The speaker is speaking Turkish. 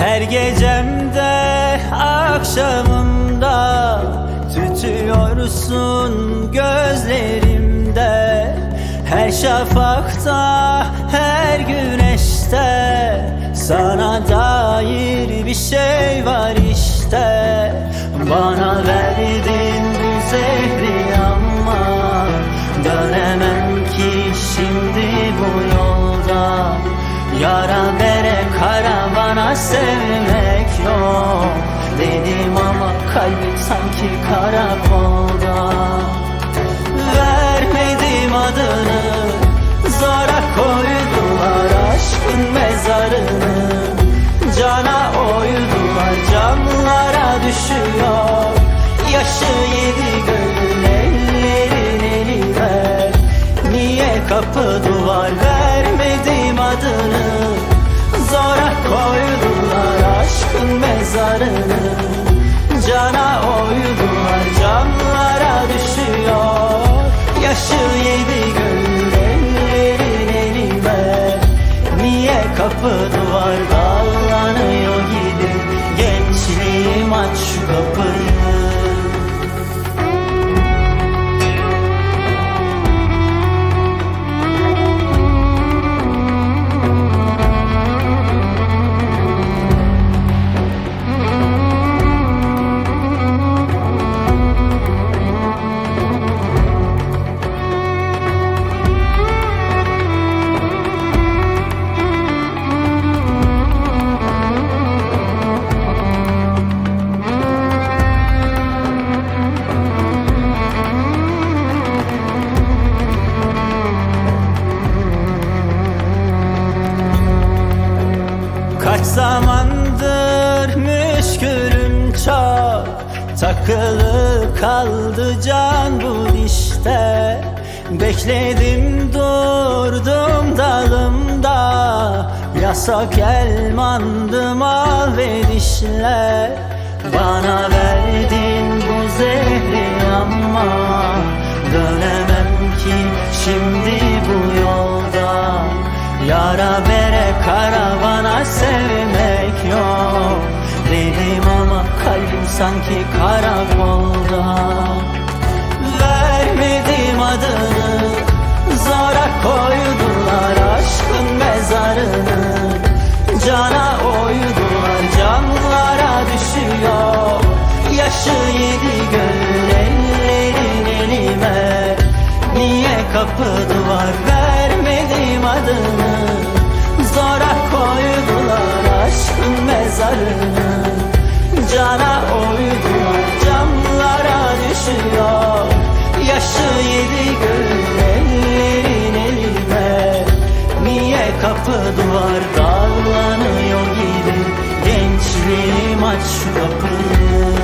Her gecemde akşamımda Tütüyorsun gözlerimde. Her şafakta her güneşte Sana dair bir şey var işte. Bana verdin bu zehri ama Dönemem ki şimdi bu yolda. Yara sevmek yok. Dedim ama kalbim sanki karakolda. Vermedim adını Zora koydular Kaç zamandır müşkülüm çok. Takılı kaldı can bu işte. Bekledim durdum dalımda. Yasak elmandım al ve dişle Bana verdin bu zehri ama Dönemem ki şimdi Yara bere karavana sevmek yok. Dedim ama kalbim sanki karakolda Vermedim adını Zora koydular aşkın mezarını. Cana oydular camlara düşüyor. Yaşı yedi gönül ellerin elime. Niye kapı nazarını Cana oydu camlara düşüyor. Yaşı yedi gül ellerin elime Niye kapı duvar dallanıyor gibi? Gençliğim aç kapını